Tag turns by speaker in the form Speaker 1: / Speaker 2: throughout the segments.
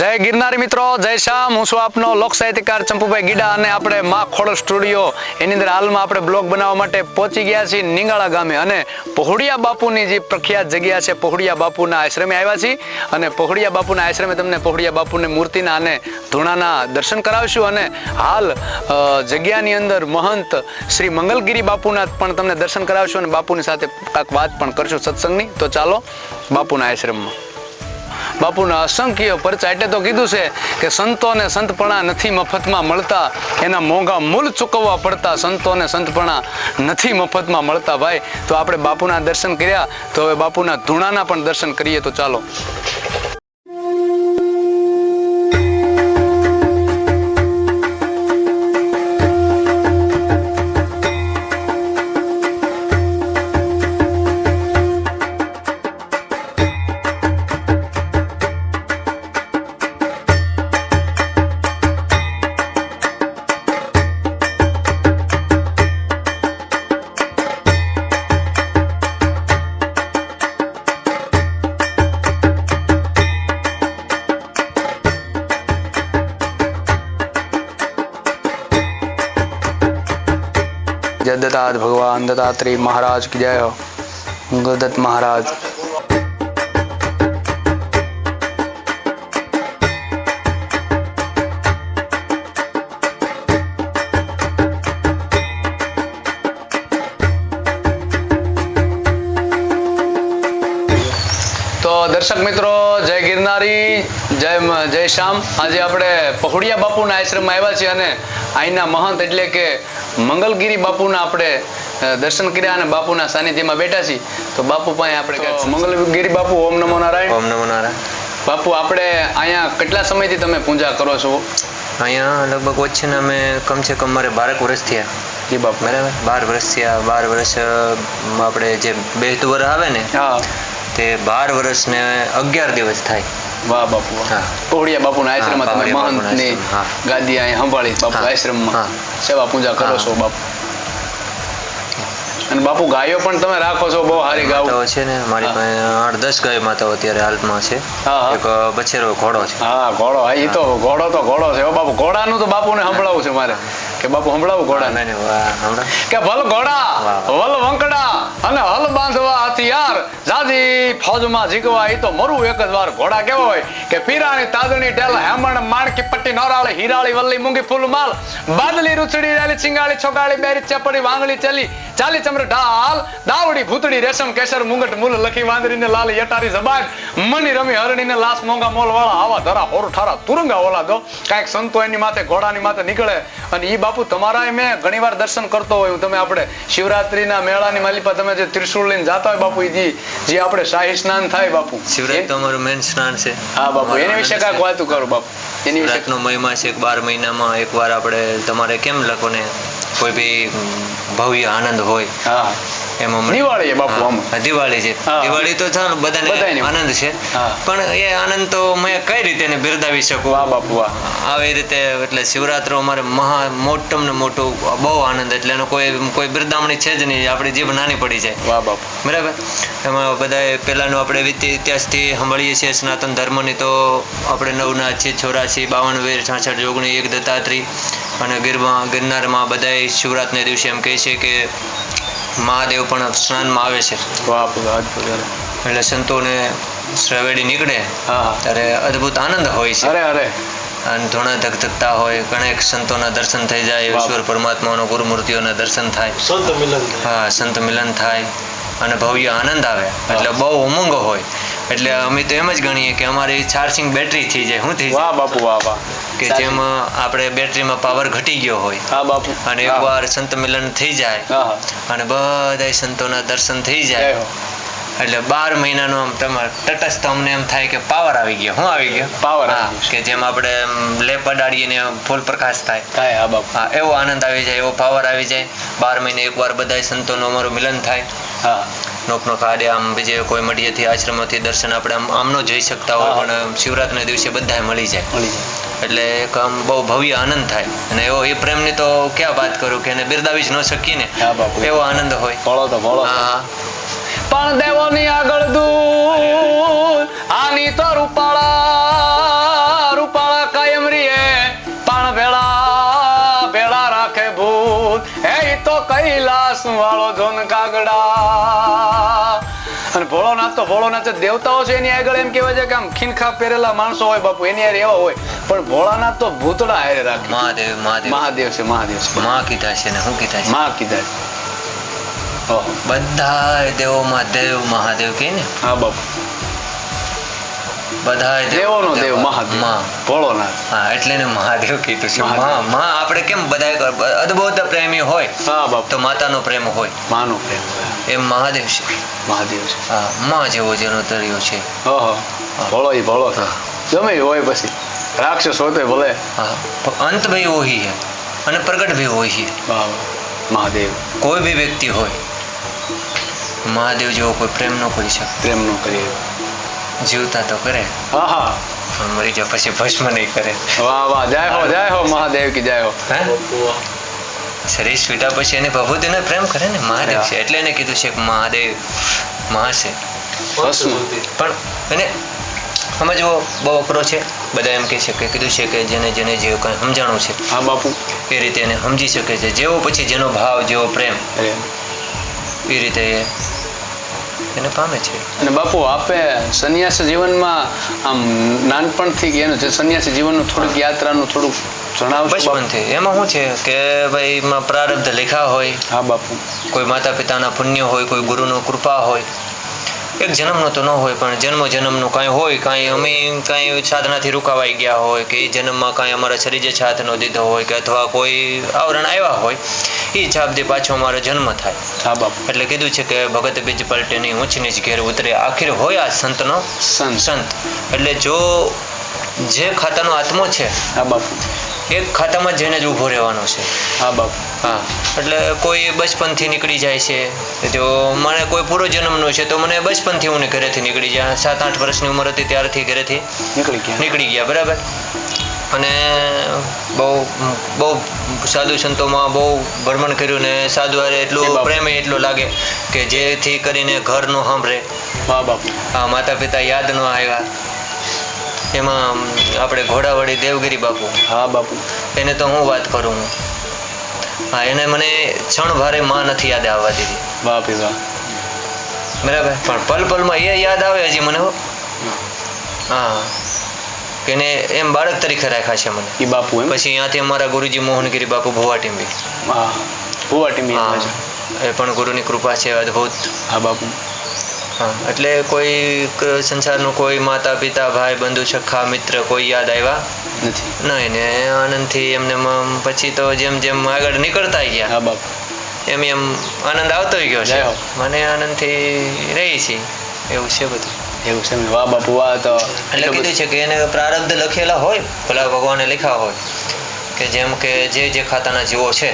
Speaker 1: જય ગિરનારી મિત્રો, જય શ્યામ. હું છું આપનો લોક સાહિત્યકાર ચંપુભાઈ ગીડા અને આપણે મા ખોડલ સ્ટુડિયો એની અંદર હાલમાં આપણે બ્લોગ બનાવવા માટે પહોંચી ગયા છીએ નિંગાળા ગામે અને પહોડિયા બાપુની જે પ્રખ્યાત જગ્યા છે પહોડિયા બાપુના આશ્રમે આવ્યા છીએ અને પહોડિયા બાપુના આશ્રમે તમને પહોડિયા બાપુની મૂર્તિના અને ધૂણાના દર્શન કરાવશું અને હાલ જગ્યાની અંદર મહંત શ્રી મંગલગીરી બાપુના પણ તમને દર્શન કરાવશું અને બાપુની સાથે કાંક વાત પણ કરશું સત્સંગની. તો ચાલો બાપુના આશ્રમમાં. બાપુના અસંખ્ય પરચા. એટલે તો કીધું છે કે સંતોને સંતપણા નથી મફતમાં મળતા. એના મોંઘા મૂલ ચૂકવવા પડતા સંતોને સંતપણા નથી મફતમાં મળતા ભાઈ. તો આપણે બાપુના દર્શન કર્યા. તો હવે બાપુના ધૂણાના પણ દર્શન કરીએ તો ચાલો. જય ભગવાન દત્તાત્રેય મહારાજ જય હો. મહારાજ. દર્શક મિત્રો, જય ગિરનારી, જય જય શ્યામ. આજે આપણે પહોડિયા બાપુના આશ્રમમાં આવ્યા છીએ અને અહીંના મહંત એટલે કે મંગલગીરી બાપુના આપણે દર્શન કર્યા અને બાપુના સાનિધ્યમાં બેઠા છીએ. તો બાપુ પાસે આપણે મંગલગીરી બાપુ ઓમ નમો નારાયણ.
Speaker 2: ઓમ નમો નારાયણ.
Speaker 1: બાપુ આપણે અહીંયા કેટલા સમયથી તમે પૂજા કરો છો?
Speaker 2: અહીંયા લગભગ ઓછી ને અમે કમ સે કમ મારે બારેક વર્ષ થયા.
Speaker 1: જી બાપુ.
Speaker 2: બરાબર? બાર વર્ષ થયા. બાર વર્ષ આપણે જે બેસતું વર આવે ને તે બાર વર્ષ ને અગિયાર દિવસ થાય.
Speaker 1: વાહ બાપુ.
Speaker 2: હા.
Speaker 1: બાપુના આશ્રમમાં તમે મહંતની ગાદી અહીં સંભાળી બાપુ આશ્રમમાં. સેવા પૂજા કરો છો બાપુ. અને બાપુ ગાયો પણ તમે રાખો છો બહુ સારી
Speaker 2: ગાયો છે ને મારી પાસે આઠ દસ ગાય માતાઓ અત્યારે હાલમાં છે. એક બછેરો ઘોડો છે.
Speaker 1: હા ઘોડો. એ તો ઘોડો તો ઘોડો છે. બાપુ ઘોડાનું તો બાપુને સંભળાવું છે મારે. કે બાપુ સંભળાવું
Speaker 2: ઘોડા?
Speaker 1: કે ભલ ઘોડા. વલ વંકડા અને હલ બાંધવા હથિયાર, જાજી, ફોજમાં જીગવા ઈ તો મરું એક જ વાર ઘોડા કેવો હોય કે પીરાની તાદણી ટેલ હેમણ, માણકી પટ્ટી નોરાળી હીરાળી, વલ્લી, મૂંગી ફૂલ માલ બાદલી રૂચડી રેલી, ચિંગાળી, છોગાળી, બેરી, ચપડી, વાંગળી, ચલી, ચાલી ચમર ઢાલ દાવડી, ભૂતડી, રેશમ, કેસર, મુંગટ, મૂલ, લખી, વાંદરીને લાલ, યટારી જબાન મની રમી, હરણીને લાશ મોંગા મોલ વાળા આવા ધરા હોર ઠારા તુરંગા ઓલા દો. કાંઈક સંતો એની માથે, ઘોડાની માથે નીકળે અને ઈ બાપુ તમારા મેં ઘણી વાર દર્શન કરતો હોય તમે આપણે શિવરાત્રીના મેળાની માલિપા, તમે જે ત્રિશુળ લઈને જાતા હોય બાપુ ઈ જે આપણે શાહી સ્નાન થાય બાપુ.
Speaker 2: શિવરાત તો અમારું મેન સ્નાન છે.
Speaker 1: હા બાપુ એની વિશે કાંઈક વાતું કરો બાપુ. એની વિશે.
Speaker 2: મહિમા છે બાર મહિનામાં એકવાર આપણે તમારે કેમ લખો ને? કોઈ બી ભવ્ય આનંદ હોય.
Speaker 1: હા.
Speaker 2: એમાં હમણાં.
Speaker 1: દિવાળી છે બાપુ આમ.
Speaker 2: હા, દિવાળી છે.
Speaker 1: હા.
Speaker 2: દિવાળી તો ચાલો
Speaker 1: બધાયને.
Speaker 2: બધાને આનંદ છે.
Speaker 1: હા.
Speaker 2: પણ એ આનંદ તો મેં કઈ રીતે એને બિરદાવી શકું?
Speaker 1: વાહ બાપુ વાહ.
Speaker 2: આવી રીતે એટલે શિવરાત્રો અમારે મહા મોટમ ને મોટું બહુ આનંદ એટલે એનો કોઈ કોઈ બિરદામણી છે જ નહીં. આપણી જીભ નાની પડી જાય.
Speaker 1: વાહ બાપુ.
Speaker 2: બરાબર? એમાં બધા પહેલાંનું આપણે રીતિ ઇતિહાસથી સાંભળીએ છીએ. સનાતન ધર્મની તો આપણે નવના છે ચોરાસી બાવન વીર છાસઠ જોગણી એક દત્તાત્રી અને ગીરમાં ગિરનારમાં બધાય શિવરાતને દિવસે એમ કહે છે કે મહાદેવ પણ સ્નાનમાં આવે છે. એટલે સંતોને શ્રવેડી નીકળે ત્યારે અદ્ભુત આનંદ હોય છે.
Speaker 1: અરે અરે.
Speaker 2: અને ધૂણા ધગધગતા હોય ઘણા સંતોના દર્શન થઈ જાય. ઈશ્વર પરમાત્માનો ગુરુમૂર્તિઓના દર્શન થાય.
Speaker 3: સંત મિલન.
Speaker 2: હા સંત મિલન થાય અને ભવ્ય આનંદ આવે. એટલે બહુ ઉમંગ હોય. એટલે અમે તો એમ જ ગણીએ કે અમારી ચાર્જિંગ બેટરી થઈ જાય. શું થઈ
Speaker 1: વાહ
Speaker 2: જાય.
Speaker 1: બાપુ વાહ વાહ.
Speaker 2: કે જેમાં આપણે બેટરીમાં પાવર ઘટી ગયો હોય.
Speaker 1: હા બાપુ.
Speaker 2: અને એકવાર સંત મિલન થઈ જાય અને બધા સંતોના દર્શન થઈ
Speaker 1: જાય.
Speaker 2: એટલે બાર મહિનાનો આમ તમારે તટસ્થ અમને એમ થાય કે પાવર આવી ગયો. હું
Speaker 1: આવી ગયો?
Speaker 2: પાવર કે જેમ આપણે લેપ અડાડીએ ને ફૂલ પ્રકાશ થાય.
Speaker 1: હા
Speaker 2: એવો આનંદ આવી જાય એવો પાવર આવી જાય. બાર મહિને એકવાર બધા સંતોનું અમારું મિલન થાય.
Speaker 1: હા.
Speaker 2: નોકનો ખાડે આમ બીજે કોઈ મઢીએથી આશ્રમોથી દર્શન આપણે આમ આમ ન જોઈ શકતા હોય. પણ શિવરાત્રિના દિવસે બધાય મળી જાય.
Speaker 1: મળી જાય.
Speaker 2: એટલે એક આમ બહુ ભવ્ય આનંદ થાય. અને એવો એ પ્રેમની તો ક્યાં વાત કરું કે એને બિરદાવી જ ન શકીએ ને? એવો આનંદ હોય.
Speaker 1: ભળો તો ભળો.
Speaker 2: હા
Speaker 1: પણ દેવોની આગળ દૂર આની તો રૂપાળા રૂપાળા કાયમ રીએ પણ ભેળા ભેળા રાખે ભૂત. હે તો કૈલાસ વાળો ધોન કાગડા. અને ભોળોનાથ તો ભોળોનાથ દેવતાઓ છે એની આગળ એમ કહેવાય છે કે આમ ખીનખા પહેરેલા માણસો હોય બાપુ એની હારે એવા હોય. પણ ભોળાનાથ તો ભૂતડા હારે રાખે.
Speaker 2: મહાદેવ મહાદેવ.
Speaker 1: મહાદેવ છે મહાદેવ છે.
Speaker 2: મા કીધા છે ને હું કીધા છે?
Speaker 1: મા કીધા છે.
Speaker 2: બધા દેવોમાં દેવ મહાદેવ કે ને?
Speaker 1: હા બાપુ.
Speaker 2: બધા
Speaker 1: દેવોનો દેવ મહાદેવ. ભોળોનાથ.
Speaker 2: હા એટલે ને મહાદેવ કીધું છે. માં માં આપણે કેમ બધા અદભુત પ્રેમી હોય?
Speaker 1: હા બાપુ.
Speaker 2: તો માતાનો પ્રેમ હોય.
Speaker 1: માનો પ્રેમ.
Speaker 2: એમ મહાદેવ છે.
Speaker 1: મહાદેવ છે.
Speaker 2: હા મા જેવો જેનો તર્યો છે.
Speaker 1: ઓહો ભોળો ઈ ભોળો. ગમે હોય પછી. રાક્ષસ હોય તોય ભલે.
Speaker 2: હા. અંત ભાઈ ઓહી છે અને પ્રગટ ભાઈ ઓહી છે.
Speaker 1: મહાદેવ.
Speaker 2: કોઈ બી વ્યક્તિ હોય મહાદેવ જેવો કોઈ પ્રેમ ન કરી શકે.
Speaker 1: પ્રેમ નો કરી
Speaker 2: જીવતા તો કરે.
Speaker 1: હા હા.
Speaker 2: મરી જાય પછી ભસ્મ નહીં કરે.
Speaker 1: વાહ વાહ. જય હો. જય હો મહાદેવ કી જય હો.
Speaker 2: હે? શરીર છૂટા પછી એને ભભૂતિને પ્રેમ કરે ને મહાદેવ છે. એટલે એને કીધું છે કે મહાદેવ મહા છે પણ એને સમજવો બહુ અઘરો છે. બધા એમ કહે છે કે કીધું છે કે જેને જેને જે સમજાણું છે.
Speaker 1: હા બાપુ.
Speaker 2: એ રીતે એને સમજી શકે છે. જેવો પછી જેનો ભાવ જેવો પ્રેમ એ. રીતે એ એને પામે છે.
Speaker 1: અને બાપુ આપે સંન્યાસી જીવનમાં આમ નાનપણથી એનું જે સંન્યાસી જીવનનું થોડુંક યાત્રાનું થોડુંક?
Speaker 2: બચપનથી. એમાં શું છે કે ભાઈ પ્રારબ્ધ લેખા હોય
Speaker 1: હા બાપુ.
Speaker 2: કોઈ માતા પિતાના પુણ્ય હોય કોઈ ગુરુનો કૃપા હોય એક જન્મનો તો ન હોય પણ જન્મ જન્મનું કાંઈ હોય કાંઈ અમે કાંઈ સાધનાથી રોકાવાઈ ગયા હોય કે એ જન્મમાં કાંઈ અમારા શરીરે છાત ન દીધો હોય કે અથવા કોઈ આવરણ આવ્યા હોય એ છાપથી પાછો અમારો જન્મ થાય.
Speaker 1: હા બાપુ.
Speaker 2: એટલે કીધું છે કે ભગત બીજ પલટેની ઊંચ નીચ ઘેર ઉતરે. આખિર હોય આ સંતનો
Speaker 1: સંત.
Speaker 2: સંત. એટલે જો જે ખાતાનો આત્મો છે
Speaker 1: હા બાપુ.
Speaker 2: એક ખાતામાં જઈને જ ઊભો રહેવાનો છે.
Speaker 1: હા બાપ.
Speaker 2: હા. એટલે કોઈ બચપનથી નીકળી જાય છે જો મને કોઈ પૂરો જન્મનો છે તો મને બચપનથી હું ઘરેથી નીકળી જાય. સાત આઠ વર્ષની ઉંમર હતી ત્યારથી ઘરેથી
Speaker 1: નીકળી ગયા.
Speaker 2: નીકળી ગયા બરાબર? અને બહુ બહુ સાધુ સંતોમાં બહુ ભ્રમણ કર્યું ને સાધુ હારે એટલું. પ્રેમ એટલું લાગે કે જેથી કરીને ઘર નો સાંભળે.
Speaker 1: હા બાપ.
Speaker 2: હા માતા પિતા યાદ ન આવ્યા. એમાં આપણે ઘોડાવાળી દેવગીરી બાપુ.
Speaker 1: હા બાપુ.
Speaker 2: એને તો હું વાત કરું હું. હા એને મને ક્ષણ ભારે માં નથી યાદ આવવા દીધી.
Speaker 1: બાપી વાહ.
Speaker 2: બરાબર. પણ પલ પલમાં એ યાદ આવે હજી મને હા. એને એમ બાળક તરીકે રાખ્યા છે મને.
Speaker 1: એ બાપુ એમ?
Speaker 2: પછી અહીંયાથી અમારા ગુરુજી મોહનગીરી બાપુ ભુવાટીંબી
Speaker 1: હા. ભુવા ટીમ્બી
Speaker 2: હા. એ પણ ગુરુની કૃપા છે અદ્ભુત.
Speaker 1: હા બાપુ.
Speaker 2: હા. એટલે કોઈ સંસારનું કોઈ માતા પિતા ભાઈ બંધુ સખા મિત્ર કોઈ યાદ આવ્યા?
Speaker 1: નથી.
Speaker 2: નહીં ને આનંદથી એમને પછી તો જેમ જેમ આગળ નીકળતા ગયા.
Speaker 1: હા બાપ.
Speaker 2: એમ એમ આનંદ આવતો ગયો છે. મને આનંદથી રહી છે. એવું છે બધું.
Speaker 1: એવું છે. વાહ બાપુ વાહ તો
Speaker 2: એટલે કીધું છે કે એને પ્રારબ્ધ લખેલા હોય ભલા ભગવાને લખ્યા હોય કે જેમ કે જે જે ખાતાના જીવો છે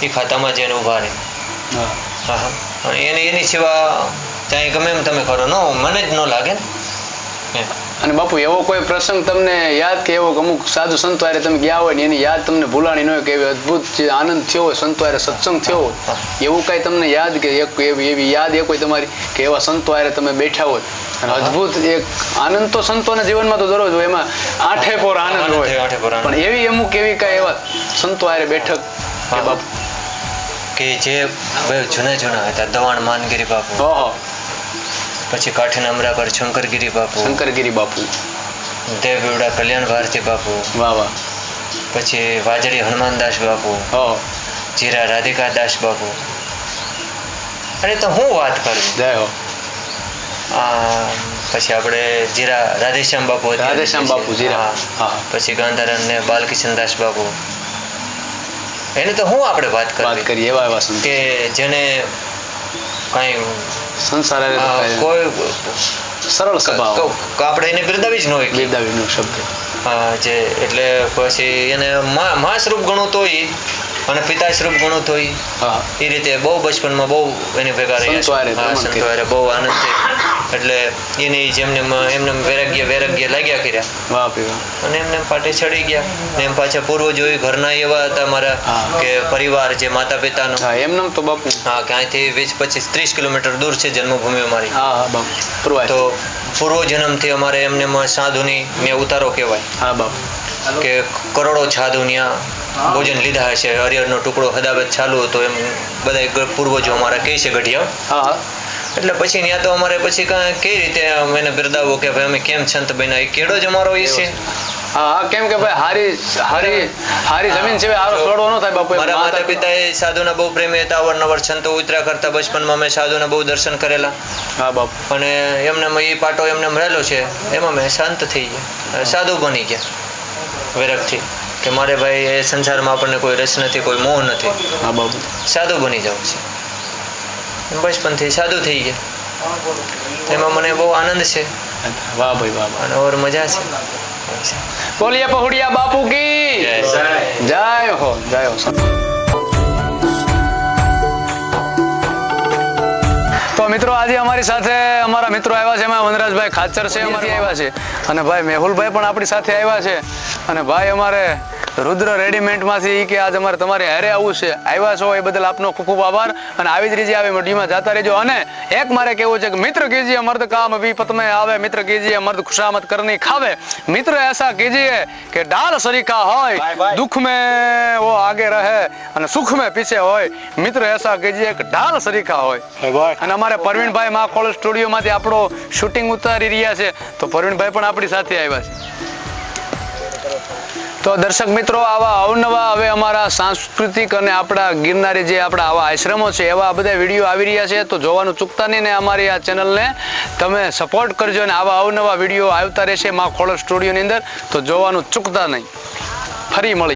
Speaker 2: એ ખાતામાં જેને ઊભા રહે.
Speaker 1: હા.
Speaker 2: હા એને એની સિવા ચાહે ગમે એમ તમે કરો નો મને જ ન લાગે ને.
Speaker 1: અને બાપુ એવો કોઈ પ્રસંગ તમને યાદ કે એવો અમુક સાધુ સંતો તમે ગયા હોય ને એની યાદ તમને ભૂલાણી ન હોય કે એવી અદ્ભુત જે આનંદ થયો હોય સંતો સત્સંગ થયો હોય એવું કાંઈ તમને યાદ કે એક એવી એવી યાદ એક હોય તમારી કે એવા સંતો તમે બેઠા હોય? અને અદ્ભુત એક આનંદ તો સંતોના જીવનમાં તો દરરોજ હોય એમાં આઠે પોર આનંદ હોય. પણ એવી અમુક એવી કાંઈ એવા સંતો બેઠક કે. બાપુ?
Speaker 2: કે જે જૂના જૂના હતા દવાણ માનગીરી બાપુ. પછી કાઠીના અમરાપર શંકરગીરી બાપુ.
Speaker 1: શંકરગીરી બાપુ.
Speaker 2: દેવબીવડા કલ્યાણ ભારતી બાપુ.
Speaker 1: વાહ વાહ.
Speaker 2: પછી વાજળી હનુમાનદાસ બાપુ.
Speaker 1: હો.
Speaker 2: જીરા રાધિકા દાસ બાપુ. અરે તો હું વાત કરું?
Speaker 1: જય હો.
Speaker 2: આ પછી આપણે જીરા રાધેશ્યામ બાપુ
Speaker 1: રાધેશ્યામ બાપુ જીરા.
Speaker 2: હા. પછી ગાંધારામ ને બાલકિશનદાસ બાપુ. એની તો હું આપણે વાત
Speaker 1: કરીએ એવા એવા
Speaker 2: કે જેને કાંઈ
Speaker 1: સંસાર તો કાંઈ સરળ સ્વભાવ.
Speaker 2: આપણે એને બિરદાવી જ ન હોય.
Speaker 1: બિરદાવીનો શબ્દ.
Speaker 2: જે એટલે પછી એને મા મા સ્વરૂપ ગણું તોય અને પિતા સ્વરૂપ ગણું તોય એ રીતે બહુ બચપનમાં બહુ એની ભેગા રહ્યા બહુ આનંદ એટલે એની જેમને એમને વેરાગ્ય વેરાગ્ય લાગ્યા કર્યા. અને એમને પાટે ચડી ગયા. ને એમ પાછા પૂર્વજો ઘરના એવા હતા મારા કે પરિવાર જે માતા પિતાનો
Speaker 1: હા એમનેમ તો બાપુ.
Speaker 2: હા ક્યાંયથી વીસ પચીસ ત્રીસ કિલોમીટર દૂર છે જન્મભૂમિ અમારી.
Speaker 1: હા બાપુ.
Speaker 2: તો પૂર્વ જન્મથી અમારે એમને સાધુની મેં ઉતારો કહેવાય.
Speaker 1: હા બાપુ.
Speaker 2: કે કરોડો છાદુ ત્યાં ભોજન લીધા હશે હરિહરનો ટુકડો હદાબત ચાલુ હતો એમ બધા પૂર્વજો અમારા કહે છે ગઢિયા.
Speaker 1: હા.
Speaker 2: એટલે પછી ત્યાં તો અમારે પછી કાંઈ રીતે એને બિરદાવો કે ભાઈ અમે કેમ છંત બન્યા? એ કેડો જ અમારો એ છે.
Speaker 1: હા કેમ કે ભાઈ હારી હારી હારી જમીન સિવાય હારો છોડવો ન થાય બાપુ
Speaker 2: મારા માતા પિતાએ સાધુના બહુ પ્રેમી હતા અવારનવાર છંતો ઉતરા કરતા. બચપનમાં અમે સાધુના બહુ દર્શન કરેલા.
Speaker 1: હા બાપુ.
Speaker 2: અને એમને એ પાટો એમને મળેલો છે. એમાં મેં શાંત થઈ ગયા. સાધુ બની ગયા. વિરક્તિ કે મારે ભાઈ એ સંસારમાં આપણને કોઈ રસ નથી કોઈ મોહ નથી.
Speaker 1: હા બાપુ.
Speaker 2: સાધુ બની જવું છે. બચપનથી સાદું થઈ ગયા. એમાં મને બહુ આનંદ છે.
Speaker 1: વાહ ભાઈ વાહ
Speaker 2: અને ઓર મજા છે.
Speaker 1: બોલીએ પહોડિયા બાપુ કી?
Speaker 2: જય.
Speaker 1: જય હો જય હો. તો મિત્રો આજે અમારી સાથે અમારા મિત્રો આવ્યા છે એમાં વનરાજભાઈ ખાચર છે અમારી. આવ્યા છે. અને ભાઈ મેહુલભાઈ પણ આપણી સાથે આવ્યા છે. અને ભાઈ અમારે રુદ્ર રેડીમેન્ટમાંથી કે આજ અમારે તમારે હારે આવવું છે. આવ્યા છો એ બદલ આપનો ખૂબ ખૂબ આભાર અને આવી જ રીતે આવી મઢીમાં જતા રહેજો. અને એક મારે કહેવું છે કે મિત્ર કીજીએ મર્દ કામ વિપત મેં આવે મિત્ર કીજીએ મર્દ ખુશામત કરની ખાવે. મિત્ર એસા કીજીએ કે ડાલ સરીકા હોય દુઃખ મે વો આગે રહે અને સુખ મેં પીછે હોય. મિત્ર એસા કેજીએ કે ડાલ સરીકા હોય. અને અમારે પરવીણભાઈ માખોળ કોલેજ સ્ટુડિયોમાંથી આપણો શૂટિંગ ઉતારી રહ્યા છે. તો પરવીણભાઈ પણ આપણી સાથે આવ્યા છે. તો દર્શક મિત્રો, આવા અવનવા હવે અમારા સાંસ્કૃતિક અને આપણા ગિરનારી જે આપણા આવા આશ્રમો છે, એવા બધા વીડિયો આવી રહ્યા છે. તો જોવાનું ચૂકતા નહીં ને અમારી આ ચેનલને તમે સપોર્ટ કરજો અને આવા અવનવા વીડિયો આવતા રહેશે મા ખોળો સ્ટુડિયોની અંદર. તો જોવાનું ચૂકતા નહીં. ફરી મળી